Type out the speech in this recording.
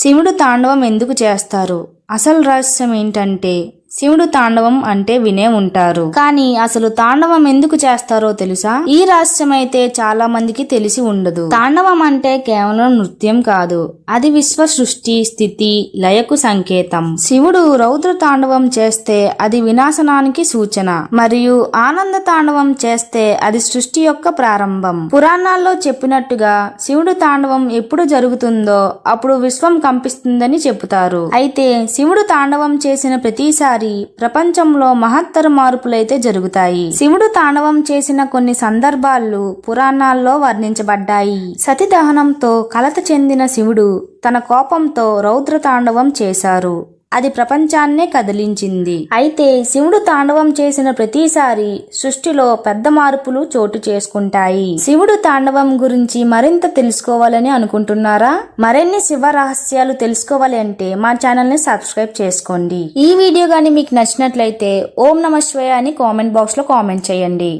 శివుడు తాండవం ఎందుకు చేస్తారు? అసలు రహస్యం ఏంటంటే శివుడు తాండవం అంటే వినే ఉంటారు. కానీ అసలు తాండవం ఎందుకు చేస్తారో తెలుసా? ఈ రహస్యం అయితే చాలా మందికి తెలిసి ఉండదు. తాండవం అంటే కేవలం నృత్యం కాదు. అది విశ్వ సృష్టి స్థితి లయకు సంకేతం. శివుడు రౌద్ర తాండవం చేస్తే అది వినాశనానికి సూచన. మరియు ఆనంద తాండవం చేస్తే అది సృష్టి యొక్క ప్రారంభం. పురాణాల్లో చెప్పినట్టుగా శివుడు తాండవం ఎప్పుడు జరుగుతుందో అప్పుడు విశ్వం కంపిస్తుందని చెబుతారు. అయితే శివుడు తాండవం చేసిన ప్రతిసారి ప్రపంచంలో మహత్తర మార్పులైతే జరుగుతాయి. శివుడు తాండవం చేసిన కొన్ని సందర్భాలు పురాణాల్లో వర్ణించబడ్డాయి. సతి దహనంతో కలత చెందిన శివుడు తన కోపంతో రౌద్ర తాండవం చేశారు. అది ప్రపంచాన్నే కదిలించింది. అయితే శివుడు తాండవం చేసిన ప్రతిసారి సృష్టిలో పెద్ద మార్పులు చోటు చేసుకుంటాయి. శివుడు తాండవం గురించి మరింత తెలుసుకోవాలని అనుకుంటున్నారా? మరిన్ని శివ రహస్యాలు తెలుసుకోవాలి అంటే మా ఛానల్ని సబ్స్క్రైబ్ చేసుకోండి. ఈ వీడియో గాని మీకు నచ్చినట్లయితే ఓం నమ శివాయ అని కామెంట్ బాక్స్లో కామెంట్ చేయండి.